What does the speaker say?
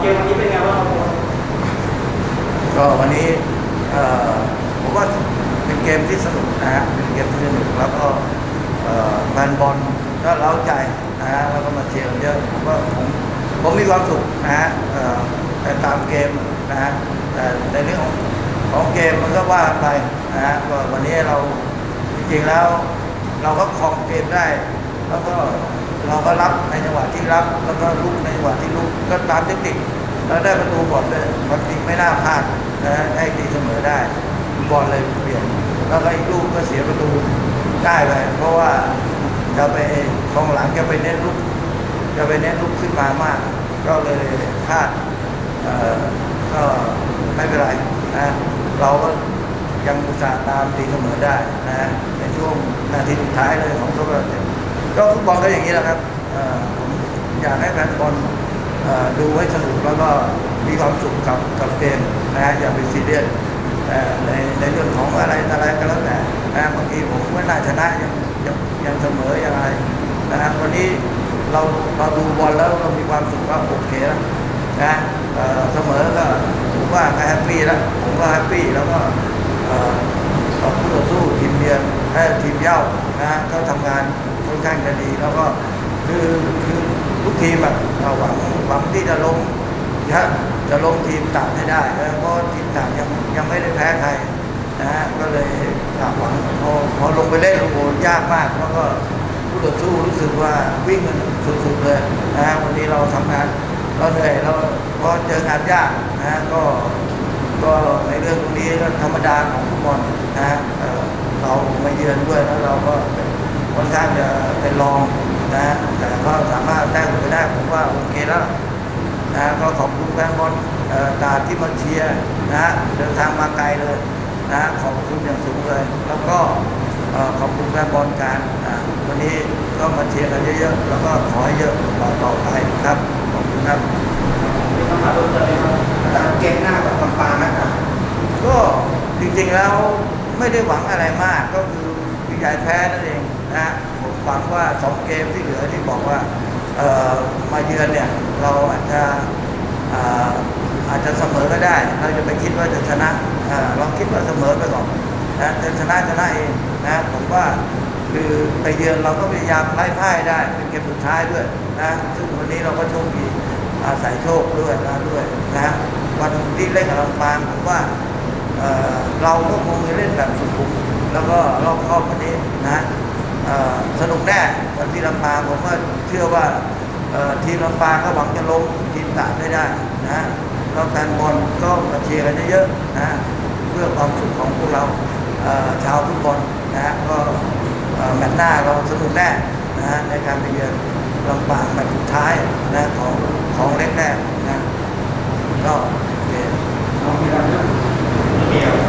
เกมวันนี้เป็นไงบ้างครับผมก็วันนี้ผมว่าเป็นเกมที่สนุกนะฮะเป็นเกมที่สนุกแล้วก็แฟนบอลก็เล้าใจนะฮะแล้วก็มาเชียร์เยอะผมว่าผมผมมีความสุขนะฮะแต่ตามเกมนะฮะแต่ในเรื่องของของเกมมันก็ว่าไปนะฮะวันนี้เราจริงๆแล้ว เราก็ครองเกมได้ แล้วก็เราก็รับในจังหวะที่รับ แล้วก็ลุกในจังหวะที่ลุกก็ตามเทคนิคแล้วได้ประตูบอลเลยความจริงไม่น่าพลาดนะฮะให้ตีเสมอได้บอลเลยเปลี่ยนแล้วก็อีกลูกก็เสียประตูได้ไปเพราะว่าจะไปกองหลังจะไปเน้นลุกจะไปเน้นลุกขึ้นมามาก ก็เลยพลาดก็ไม่เป็นไรนะเราก็ยังอุตส่าห์ตามตีเสมอได้นะฮะในช่วงนาทีสุดท้ายเลยของทุกประเทศ ก็ฟุตบอลก็อย่างนี้แหละครับเอ่อผมอยากให้แฟนบอลดูให้สนุกแล้วก็มีความสุขกับกับเกมนะฮะอย่าไปซีเรียสแต่ในในเรื่องของอะไรอะไรก็แล้วแต่นะบางทีผมว่น่าชนะยังยังยังเสมอยังอะไรนะฮะวันนี้เราเราดูบอลแล้วเรามีความสุขก็โอเคแล้วนะเสมอก็ผมว่าก็แฮปปี้แล้วผมก็แฮปปี้แล้วก็เอ่อต่อคู่ต่อสู้ทีมเยือน และทีมเย่านะฮะก็ทำงานค่อนข้างจะดี แล้วก็คือคือทุกทีมอะเราหวังหวังที่จะลงนะจะลงทีมต่างให้ได้เพราะทีมต่างยังยังไม่ได้แพ้ใครนะฮะก็เลยหวังพอพอลงไปเล่นโอ้โหยากมาก แล้วก็คู่ต่อสู้รู้สึกว่าวิ่งกันสุดๆเลยนะฮะวันนี้เราทำงานเราเหนื่อยเราเพราเจองานยากนะฮะก็ก็ในเรื่องตรงนี้ก็ธรรมดาของฟุตบอลนะฮะ เอ่อเรามาเยือนด้วยแล้วเราก็ค่อนข้างจะเป็นรองนะฮะแต่ก็สามารถแต้มไปได้ผมว่าโอเคแล้วนะฮะก็ขอบคุณแฟนบอลเอ่อตราดที่มาเชียร์นะฮะเดินทางมาไกลเลยนะฮะขอบคุณอย่างสูงเลย แล้วก็เอ่อขอบคุณแฟนบอลการอ่าวันนี้ก็มาเชียร์กันเยอะๆแล้วก็ขอให้เยอะต่อต่อไปครับขอบคุณครับมีคำถามเพิ่มเติมไหมครับตามเกมหน้ากับลำปางนะครับก็จริงๆแล้ว ไม่ได้หวังอะไรมากก็คือพี่ใหญ่แพ้นั่นเองนะผมหวังว่าสองเกมที่เหลือที่บอกว่าเออมาเยือนเนี่ยเราอาจจะอาจจะเสมอก็ได้ เราจะไปคิดว่าจะชนะอ่าเราคิดว่าเสมอไปก่อนนะจะชนะชนะเองนะผมว่าคือไปเยือนเราก็พยายามไล่พ่ายได้เป็นเกมสุดท้ายด้วยนะซึ่งวันนี้เราก็โชคดีอาศัยโชคด้วยนะด้วยนะวันที่เล่นกับลำปางผมว่า เราก็คงจะเล่นแบบสุขุมแล้วก็รอบคอบวันนี้นะสนุกแน่วันที่ลำปางผมว่าเชื่อว่าทีมลำปางก็หวังจะลงทีมตาดไม่ได้นะแล้วแฟนบอลก็มาเชียร์กันเยอะๆนะเพื่อความสุขของพวกเราชาวฟุตบอลนะก็แมตช์หน้าเราสนุกแน่นะในการไปเยือนลำปางแมตช์สุดท้ายนะของ